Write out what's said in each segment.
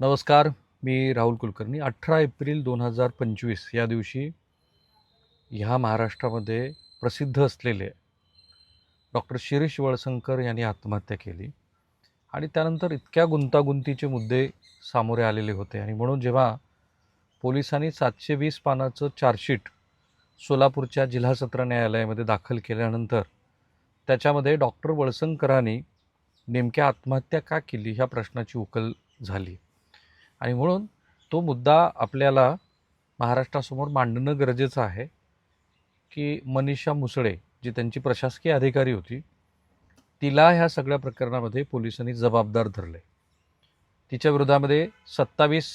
नमस्कार मी राहुल कुलकर्णी. अठरा एप्रिल दोन हजार पंचवीस या दिवशी ह्या महाराष्ट्रामध्ये प्रसिद्ध असलेले डॉक्टर शिरीष वळसंकर यांनी आत्महत्या केली आणि त्यानंतर इतक्या गुंतागुंतीचे मुद्दे सामोरे आलेले होते. आणि म्हणून जेव्हा पोलिसांनी सातशे वीस पानाचं चार्जशीट सोलापूरच्या जिल्हा सत्र न्यायालयामध्ये दाखल केल्यानंतर त्याच्यामध्ये डॉक्टर वळसंकरांनी नेमक्या आत्महत्या का केली ह्या प्रश्नाची उकल झाली. आणि म्हणून तो मुद्दा आपल्याला महाराष्ट्रासमोर मांडणं गरजेचं आहे की मनीषा मुसळे जी त्यांची प्रशासकीय अधिकारी होती तिला ह्या सगळ्या प्रकरणामध्ये पोलिसांनी जबाबदार धरले. तिच्या विरोधामध्ये सत्तावीस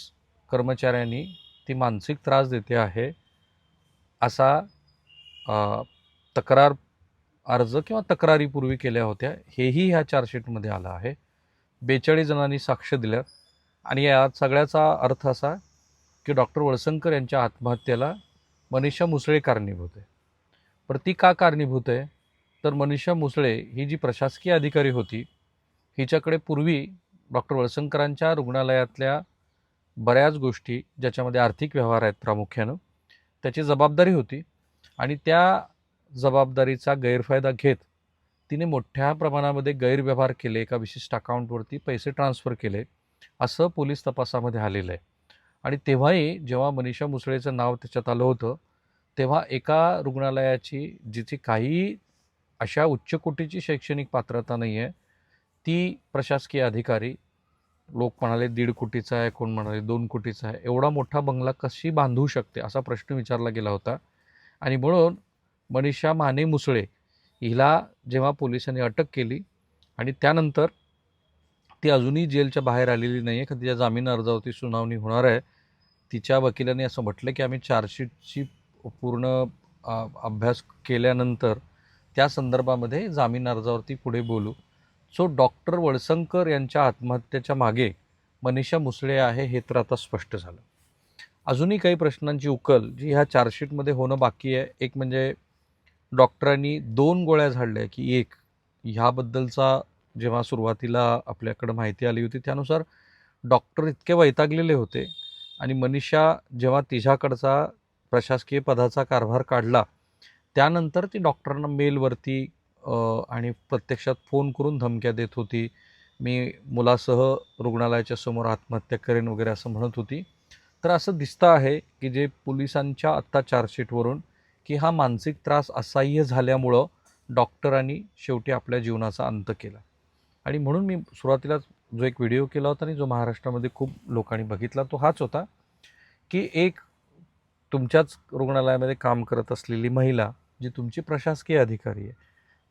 कर्मचाऱ्यांनी ती मानसिक त्रास देते आहे असा तक्रार अर्ज किंवा तक्रारीपूर्वी केल्या होत्या हेही ह्या चार्जशीटमध्ये आलं आहे. बेचाळीस जणांनी साक्ष दिल्या आणि या सगळ्याचा अर्थ असा की डॉक्टर वळसंकर यांच्या आत्महत्येला मनीषा मुसळे कारणीभूत आहे. पण ती का कारणीभूत आहे? तर मनीषा मुसळे ही जी प्रशासकीय अधिकारी होती हिच्याकडे पूर्वी डॉक्टर वळसंकरांच्या रुग्णालयातल्या बऱ्याच गोष्टी ज्याच्यामध्ये आर्थिक व्यवहार आहेत प्रामुख्यानं त्याची जबाबदारी होती आणि त्या जबाबदारीचा गैरफायदा घेत तिने मोठ्या प्रमाणामध्ये गैरव्यवहार केले एका विशिष्ट अकाउंटवरती पैसे ट्रान्स्फर केले. असं पोलीस तपासामध्ये आलेलं आहे. आणि तेव्हाही जेव्हा मनीषा मुसळेचं नाव त्याच्यात आलं होतं तेव्हा एका रुग्णालयाची जिची काही अशा उच्च कोटीची शैक्षणिक पात्रता नाही आहे ती प्रशासकीय अधिकारी लोक म्हणाले दीड कोटीचा आहे कोण म्हणाले दोन कोटीचा आहे एवढा मोठा बंगला कशी बांधू शकते असा प्रश्न विचारला गेला होता. आणि म्हणून मनीषा माने मुसळे हिला जेव्हा पोलिसांनी अटक केली आणि त्यानंतर ती अजूनही जेलच्या बाहेर आलेली नाही आहे कारण तिच्या जामीन अर्जावरती सुनावणी होणार आहे. तिच्या वकिलांनी असं म्हटलं की आम्ही चार्जशीटची पूर्ण अभ्यास केल्यानंतर त्या संदर्भामध्ये जामीन अर्जावरती पुढे बोलू. सो डॉक्टर वळसंकर यांच्या आत्महत्येच्या मागे मनीषा मुसळे आहे हे तर आता स्पष्ट झालं. अजूनही काही प्रश्नांची उकल जी ह्या चार्जशीटमध्ये होणं बाकी आहे. एक म्हणजे डॉक्टरांनी दोन गोळ्या झाडल्या की एक ह्याबद्दलचा जेव्हा सुरुवातीला आपल्याकडं माहिती आली होती त्यानुसार डॉक्टर इतके वैतागलेले होते आणि मनीषा जेव्हा तिच्याकडचा प्रशासकीय पदाचा कारभार काढला त्यानंतर ती डॉक्टरांना मेलवरती आणि प्रत्यक्षात फोन करून धमक्या देत होती. मी मुलासह रुग्णालयाच्या समोर आत्महत्या करेन वगैरे असं म्हणत होती. तर असं दिसतं आहे की जे पोलिसांच्या आत्ता चार्जशीटवरून की हा मानसिक त्रास असह्य झाल्यामुळं डॉक्टरांनी शेवटी आपल्या जीवनाचा अंत केला. आणि म्हणून मी सुरुवातीला जो एक व्हिडिओ केला होता आणि जो महाराष्ट्रामध्ये खूप लोकांनी बघितला तो हाच होता की एक तुमच्याच रुग्णालयामध्ये काम करत असलेली महिला जी तुमची प्रशासकीय अधिकारी आहे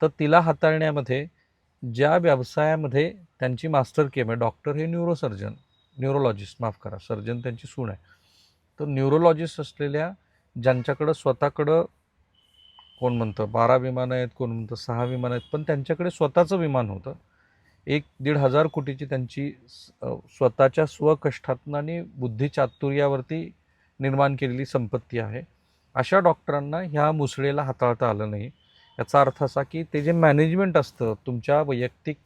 तर तिला हाताळण्यामध्ये ज्या व्यवसायामध्ये त्यांची मास्टर केम आहे डॉक्टर हे न्यूरोसर्जन न्यूरोलॉजिस्ट माफ करा सर्जन त्यांची सून आहे तर न्यूरोलॉजिस्ट असलेल्या ज्यांच्याकडं स्वतःकडं कोण म्हणतं बारा विमानं आहेत कोण म्हणतं सहा विमानं आहेत पण त्यांच्याकडे स्वतःचं विमान होतं एक दीड हजार कोटीची त्यांची स्वतःच्या स्वकष्टातनं आणि बुद्धिचातुर्यावरती निर्माण केलेली संपत्ती आहे. अशा डॉक्टरांना ह्या मुसळेला हाताळता आलं नाही. याचा अर्थ असा की ते जे मॅनेजमेंट असतं तुमच्या वैयक्तिक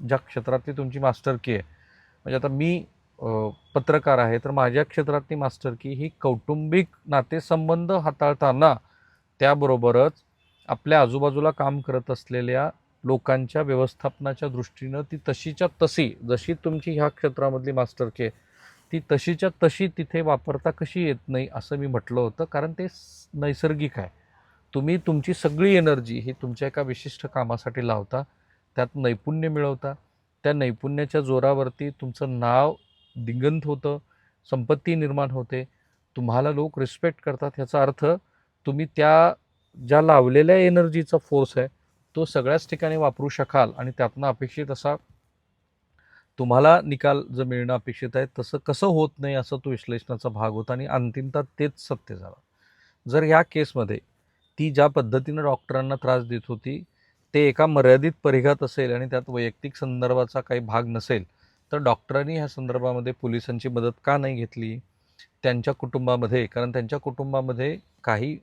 ज्या क्षेत्रातली तुमची मास्टर की आहे म्हणजे आता मी पत्रकार आहे तर माझ्या क्षेत्रातली मास्टर की ही कौटुंबिक नातेसंबंध हाताळताना त्याबरोबरच आपल्या आजूबाजूला काम करत असलेल्या लोकांच्या व्यवस्थापनाच्या दृष्टीनं ती तशीच्या तशी जशी तुमची ह्या क्षेत्रामधली मास्टर के आहे ती तशीच्या तशी तिथे वापरता कशी येत नाही असं मी म्हटलं होतं कारण ते नैसर्गिक आहे. तुम्ही तुमची सगळी एनर्जी ही तुमच्या एका विशिष्ट कामासाठी लावता त्यात नैपुण्य मिळवता त्या नैपुण्याच्या जोरावरती तुमचं नाव दिगंत होतं संपत्ती निर्माण होते तुम्हाला लोक रिस्पेक्ट करतात ह्याचा अर्थ तुम्ही त्या ज्या लावलेल्या एनर्जीचा फोर्स आहे तो सगळ्याच ठिकाणी वापरू शकाल आणि त्यातनं अपेक्षित असा तुम्हाला निकाल जर मिळणं अपेक्षित आहे तसं कसं होत नाही असं तो विश्लेषणाचा भाग होता आणि अंतिमतः तेच सत्य झालं. जर ह्या केसमध्ये ती ज्या पद्धतीनं डॉक्टरांना त्रास देत होती ते एका मर्यादित परिघात असेल आणि त्यात वैयक्तिक संदर्भाचा काही भाग नसेल तर डॉक्टरांनी ह्या संदर्भामध्ये पोलिसांची मदत का नाही घेतली? त्यांच्या कुटुंबामध्ये कारण त्यांच्या कुटुंबामध्ये काही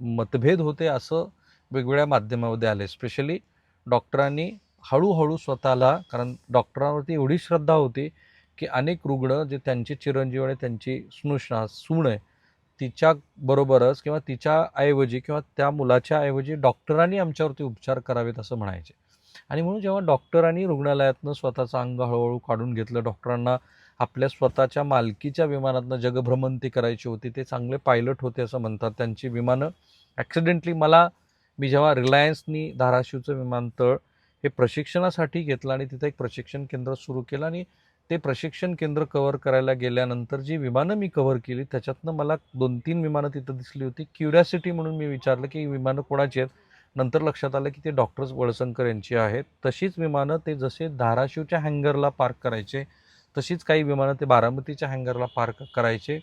मतभेद होते असं वेगवेगळ्या माध्यमामध्ये आले. स्पेशली डॉक्टरांनी हळूहळू स्वतःला कारण डॉक्टरांवरती एवढी श्रद्धा होती की अनेक रुग्ण जे त्यांचे चिरंजीव आणि त्यांची स्नुषा सूण आहे तिच्याबरोबरच किंवा तिच्या ऐवजी किंवा त्या मुलाच्या ऐवजी डॉक्टरांनी आमच्यावरती उपचार करावेत असं म्हणायचे. आणि म्हणून जेव्हा डॉक्टरांनी रुग्णालयातनं स्वतःचं अंग हळूहळू काढून घेतलं डॉक्टरांना आपल्या स्वतःच्या मालकीच्या विमानातनं जगभ्रमंती करायची होती ते चांगले पायलट होते असं म्हणतात. त्यांची विमानं ॲक्सिडेंटली मला मी जेव्हा रिलायन्सनी धाराशिवचं विमानतळ हे प्रशिक्षणासाठी घेतलं आणि तिथं एक प्रशिक्षण केंद्र सुरू केलं आणि ते प्रशिक्षण केंद्र कव्हर करायला गेल्यानंतर जी विमानं मी कव्हर केली त्याच्यातनं मला दोन तीन विमानं तिथं दिसली होती. क्युरियासिटी म्हणून मी विचारलं की विमानं कोणाची आहेत? नंतर लक्षात आलं की ते डॉक्टर्स वळसंकर यांची आहेत. तशीच विमानं ते जसे धाराशिवच्या हँगरला पार्क करायचे तशीच काही विमानं ते बारामतीच्या हँगरला पार्क करायचे.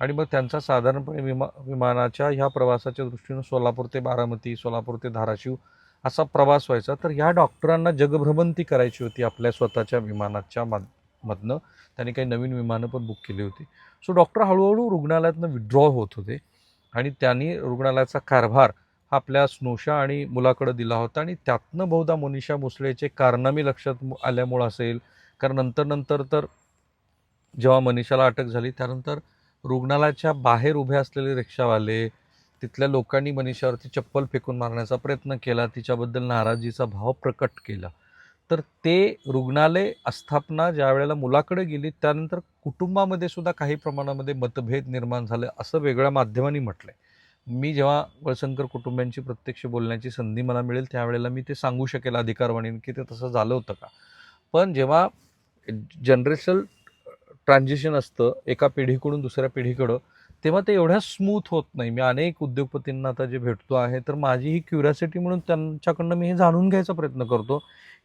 आणि मग त्यांचा साधारणपणे विमा विमानाच्या ह्या प्रवासाच्या दृष्टीनं सोलापूर ते बारामती सोलापूर ते धाराशिव असा प्रवास व्हायचा. तर ह्या डॉक्टरांना जगभ्रमंती करायची होती आपल्या स्वतःच्या विमानाच्या माध मधनं. त्यांनी काही नवीन विमानं पण बुक केली होती. सो डॉक्टर हळूहळू रुग्णालयातनं विड्रॉ होत होते. आणि त्यांनी रुग्णालयाचा कारभार हा आपल्या स्नोशा आणि मुलाकडं दिला होता. आणि त्यातनं बहुधा मोनिशा मुसळेचे कारनामे लक्षात आल्यामुळं असेल. कारण नंतर नंतर तर जेव्हा मनीषाला अटक झाली त्यानंतर रुग्णालयाच्या बाहेर उभे असलेले रिक्षावाले तिथल्या लोकांनी मनीषावरती चप्पल फेकून मारण्याचा प्रयत्न केला तिच्याबद्दल नाराजीचा भाव प्रकट केला. तर ते रुग्णालय आस्थापना ज्या वेळेला मुलाकडे गेली त्यानंतर कुटुंबामध्ये सुद्धा काही प्रमाणामध्ये मतभेद निर्माण झाले असं वेगळ्या माध्यमांनी म्हटलं आहे मी जेव्हा वळसंकर कुटुंबियांची प्रत्यक्ष बोलण्याची संधी मला मिळेल त्यावेळेला मी ते सांगू शकेल अधिकारवाणीने की ते तसं झालं होतं का. पण जेव्हा जनरेशल ट्रान्झिशन असतं एका पिढीकडून दुसऱ्या पिढीकडं तेव्हा ते एवढ्या स्मूथ होत नाही. मी अनेक उद्योगपतींना आता जे भेटतो आहे तर माझी ही क्युरियासिटी म्हणून त्यांच्याकडनं मी हे जाणून घ्यायचा प्रयत्न करतो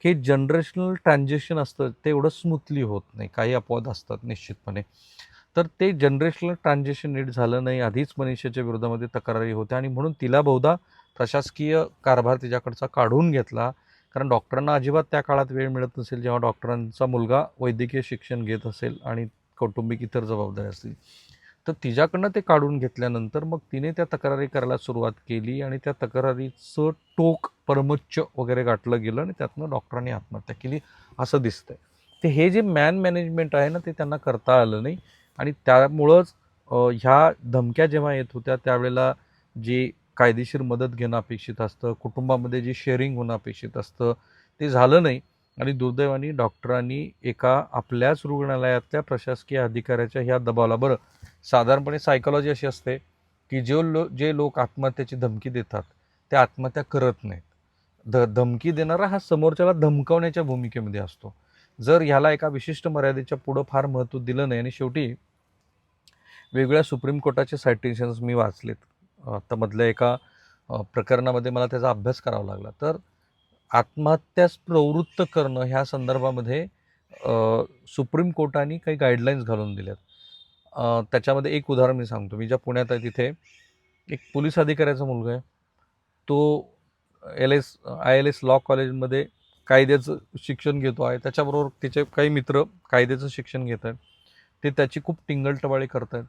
की जनरेशनल ट्रान्झिशन असतं ते एवढं स्मूथली होत नाही. काही अपवाद असतात निश्चितपणे. तर ते जनरेशनल ट्रान्झिशन नीट झालं नाही आधीच मनीषाच्या विरोधामध्ये तक्रारी होत्या आणि म्हणून तिला बहुधा प्रशासकीय कारभार तिच्याकडचा काढून घेतला. कारण डॉक्टरांना अजिबात त्या काळात वेळ मिळत नसेल जेव्हा डॉक्टरांचा मुलगा वैद्यकीय शिक्षण घेत असेल आणि कौटुंबिक इतर जबाबदारी असतील. तर तिच्याकडनं ते काढून घेतल्यानंतर मग तिने त्या तक्रारी करायला सुरुवात केली आणि त्या तक्रारीचं टोक परमोच्च वगैरे गाठलं गेलं आणि त्यातनं डॉक्टरांनी आत्महत्या केली असं दिसतंय. ते हे जे मॅन मॅनेजमेंट आहे ना ते त्यांना करता आलं नाही आणि त्यामुळंच ह्या धमक्या जेव्हा येत होत्या त्यावेळेला जी कायदेशीर मदत घेणं अपेक्षित असतं कुटुंबामध्ये जी शेअरिंग होणं अपेक्षित असतं ते झालं नाही. आणि दुर्दैवाने डॉक्टरांनी एका आपल्याच रुग्णालयातल्या प्रशासकीय अधिकाऱ्याच्या ह्या दबावाला बरं साधारणपणे सायकॉलॉजी अशी असते की जे लो जे लोक आत्महत्याची धमकी देतात ते आत्महत्या करत नाहीत. ध धमकी देणारा हा समोरच्याला धमकावण्याच्या भूमिकेमध्ये असतो. जर ह्याला एका विशिष्ट मर्यादेच्या पुढं फार महत्त्व दिलं नाही आणि शेवटी वेगवेगळ्या सुप्रीम कोर्टाचे सायटेशन्स मी वाचलेत आत्तामधल्या एका प्रकरणामध्ये मला त्याचा अभ्यास करावा लागला. तर आत्महत्यास प्रवृत्त करणं ह्या संदर्भामध्ये सुप्रीम कोर्टाने काही गाईडलाईन्स घालून दिल्यात. त्याच्यामध्ये एक उदाहरण मी सांगतो. मी ज्या पुण्यात आहे तिथे एक पोलीस अधिकाऱ्याचा मुलगा आहे. तो L S I L S law कॉलेजमध्ये कायद्याचं शिक्षण घेतो आहे. त्याच्याबरोबर तिचे काही मित्र कायद्याचं शिक्षण घेत आहेत. ते त्याची खूप टिंगलटवाळी करत आहेत.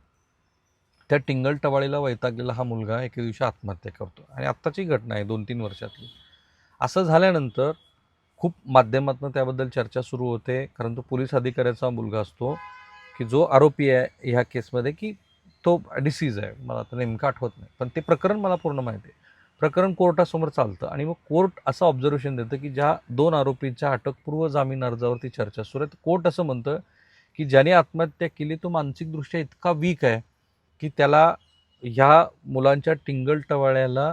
त्या टिंगलटवाळीला वैतागलेला हा मुलगा एके दिवशी आत्महत्या करतो. आणि आत्ताची घटना आहे दोन तीन वर्षातली. असं झाल्यानंतर खूप माध्यमातून त्याबद्दल चर्चा सुरू होते कारण तो पोलीस अधिकाऱ्याचा मुलगा असतो की जो आरोपी आहे ह्या केसमध्ये की तो डिसीज आहे. मला आता नेमकं आठवत नाही पण ते प्रकरण मला पूर्ण माहिती आहे. प्रकरण कोर्टासमोर चालतं आणि मग कोर्ट असं ऑब्झर्वेशन देतं की ज्या दोन आरोपींच्या अटकपूर्व जामीन अर्जावरती चर्चा सुरू आहे. कोर्ट असं म्हणतं की ज्याने आत्महत्या केली तो मानसिकदृष्ट्या इतका वीक आहे की त्याला ह्या मुलांच्या टिंगलटवाळ्याला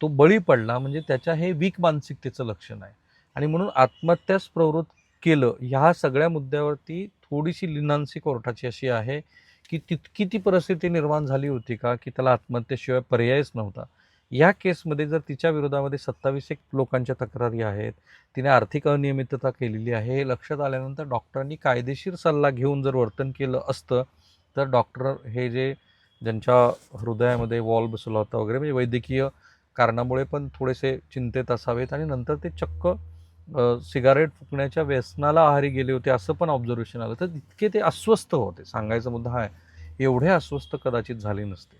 तो बळी पडला म्हणजे त्याच्या हे वीक मानसिकतेचं लक्षण आहे. आणि म्हणून आत्महत्यास प्रवृत्त केलं ह्या सगळ्या मुद्द्यावरती थोडीशी लिनांसी कोर्टाची अशी आहे की तितकी ती परिस्थिती निर्माण झाली होती का की त्याला आत्महत्येशिवाय पर्यायच नव्हता. या केसमध्ये जर तिच्या विरोधामध्ये सत्तावीस एक लोकांच्या तक्रारी आहेत तिने आर्थिक अनियमितता केलेली आहे हे लक्षात आल्यानंतर डॉक्टरांनी कायदेशीर सल्ला घेऊन जर वर्तन केलं असतं तर डॉक्टर हे जे ज्यांच्या हृदयामध्ये वॉल बसवला होता वगैरे म्हणजे वैद्यकीय कारणामुळे पण थोडेसे चिंतेत असावेत आणि नंतर ते चक्क सिगारेट फुकण्याच्या व्यसनाला आहारी गेले होते असं पण ऑब्झर्वेशन आलं. तर इतके ते अस्वस्थ होते. सांगायचा मुद्दा हा आहे. एवढे अस्वस्थ कदाचित झाले नसते.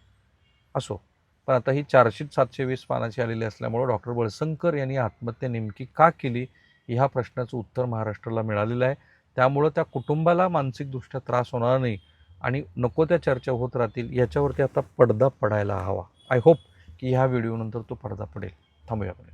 असो. पण आता ही चारशे सातशे वीस पानाची आलेली असल्यामुळं डॉक्टर बळसंकर यांनी आत्महत्या नेमकी का केली ह्या प्रश्नाचं उत्तर महाराष्ट्राला मिळालेलं आहे. त्यामुळं त्या कुटुंबाला मानसिकदृष्ट्या त्रास होणार नाही. आणि नको त्या चर्चा होत राहतील याच्यावरती आता पडदा पडायला हवा. आय होप की ह्या व्हिडिओनंतर तो पडदा पडेल. थांबूया आपण